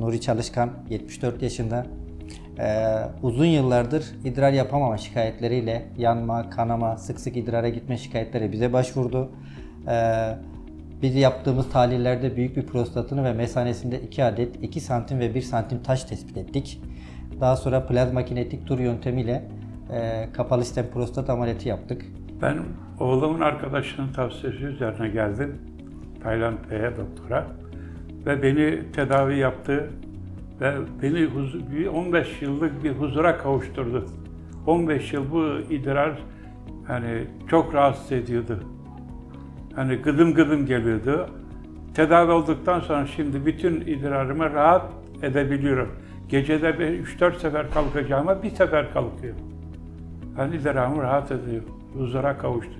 Nuri Çalışkan 74 yaşında. Ee, uzun yıllardır idrar yapamama şikayetleriyle yanma, kanama, sık sık idrara gitme şikayetleri bize başvurdu. Ee, biz yaptığımız tahlillerde büyük bir prostatını ve mesanesinde 2 adet 2 santim ve 1 santim taş tespit ettik. Daha sonra plazma kinetik tur yöntemiyle e, kapalı sistem prostat ameliyatı yaptık. Ben oğlumun arkadaşının tavsiyesi üzerine geldim. Tayland Bey'e doktora. Ve beni tedavi yaptı. Ve beni huz- bir 15 yıllık bir huzura kavuşturdu. 15 yıl bu idrar hani çok rahatsız ediyordu. Hani gıdım gıdım geliyordu. Tedavi olduktan sonra şimdi bütün idrarımı rahat edebiliyorum. Gecede 3-4 sefer kalkacağıma bir sefer kalkıyor. Ben idrarımı rahat ediyor. Huzura kavuştu.